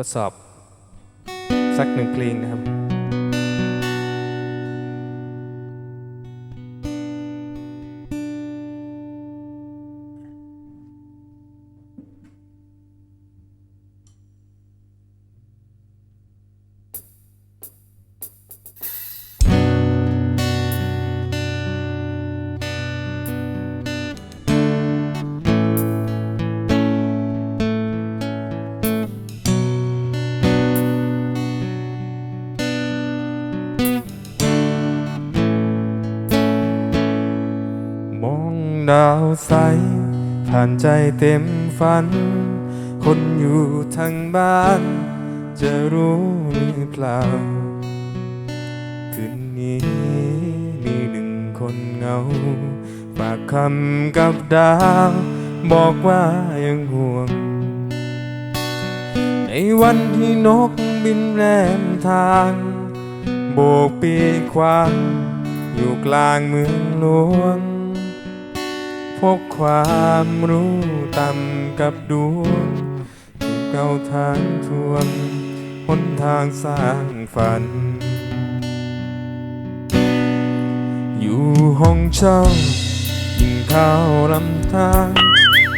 ทดสอบสักหนึ่งเพลงนะครับ ดาวใส ผ่านใจเต็มฝัน คนอยู่ทางบ้าน จะรู้หรือเปล่า คืนนี้มีหนึ่งคนเงา ฝากคำกับดาว บอกว่ายังห่วง ในวันที่นกบินแล่นทางโบกปีกควางอยู่กลางเมืองหลวง พบความรู้ต่ำกับดวงที่เก่าทางทวงหนทางสร้างฝัน อยู่ห้องเช่ากินข้าวลำทาง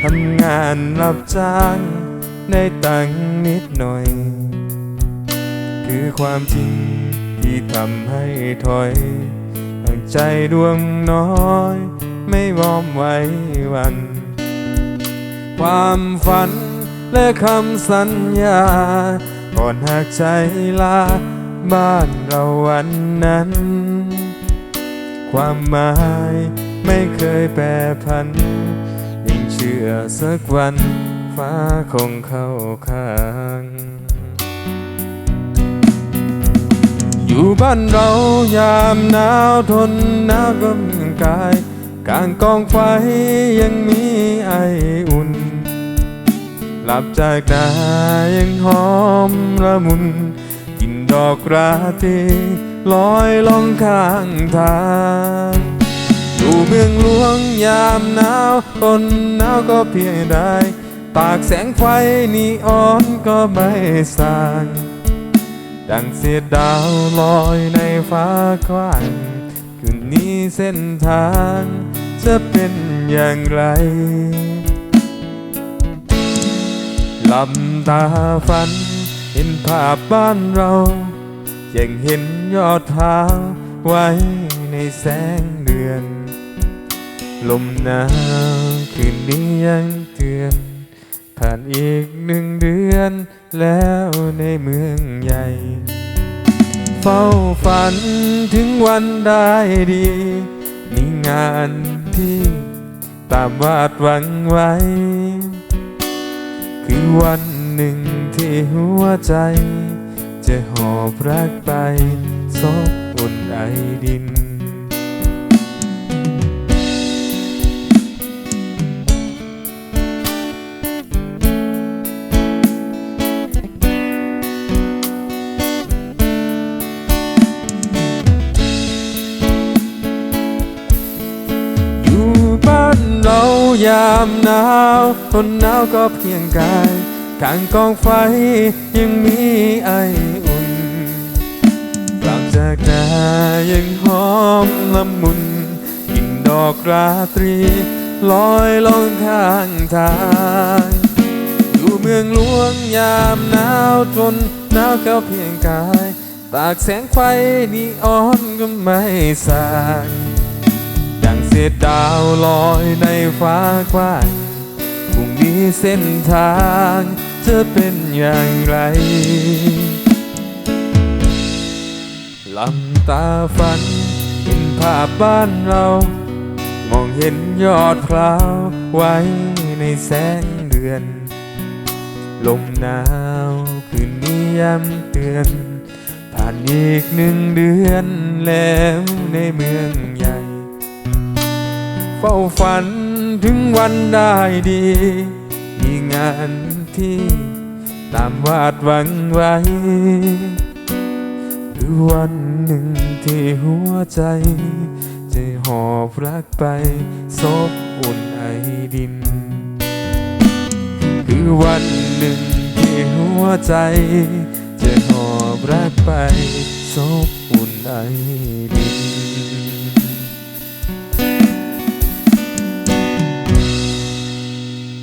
ทำงานรับจ้างได้ตังนิดหน่อย คือความจริงที่ทำให้ถอยตั้งใจดวงน้อย ไม่วอมไว้วัน ความฝันและคำสัญญา ก่อนหากใจลาบ้านเราวันนั้น ความหมายไม่เคยแปรพัน ยิ่งเชื่อสักวัน ฟ้าคงเข้าข้าง อยู่บ้านเรายามหนาวทนหนาวก็เมืองกาย กลางกองไฟยังมีไออุ่น หลับจากนายังหอมละมุน กินดอกราตรีลอยลองข้างทางอยู่เมืองหลวงยามหนาวทนหนาวก็เพียงได้ ตากแสงไฟนีออนก็ไม่สาง ดังเสียดาวลอยในฟ้ากว้างคืนนี้เส้นทาง จะเป็นอย่างไรหลับตาฝัน เห็นภาพบ้านเรายังเห็นยอดเท้าไว้ในแสงเดือน ลมหนาวคืนนี้ยังเตือน ผ่านอีกหนึ่งเดือนแล้วในเมืองใหญ่ เฝ้าฝันถึงวันได้ดี มีงานที่ตามวาดหวังไว้ คือวันหนึ่งที่หัวใจ จะหอบรักไปซบอุ่นไอดิน ยามหนาวทนหนาวก็เพียงกายข้างกองไฟยังมีไออุ่นกลับจากนายังหอมละมุนกลิ่นดอกราตรี ลอยลงข้างทางอยู่เมืองหลวงยามหนาวทนหนาวก็เพียงกาย ตากแสงไฟนีออนก็ไม่สาง เศษดาวลอยในฟ้ากว้างพรุ่งนี้เส้นทางจะเป็นอย่างไรลำตาฝันเห็นภาพบ้านเรา มองเห็นยอดพร้าวไว้ในแสงเดือน ลมหนาวคืนนี้ย้ำเตือน ผ่านอีกหนึ่งเดือนแล้วในเมืองใหญ่ เฝ้าฝันถึงวันได้ดี มีงานที่ตามวาดหวังไว้คือวันหนึ่งที่หัวใจ จะหอบรักไปซบอุ่นไอดิน คือวันหนึ่งที่หัวใจ จะหอบรักไปซบอุ่นไอดิน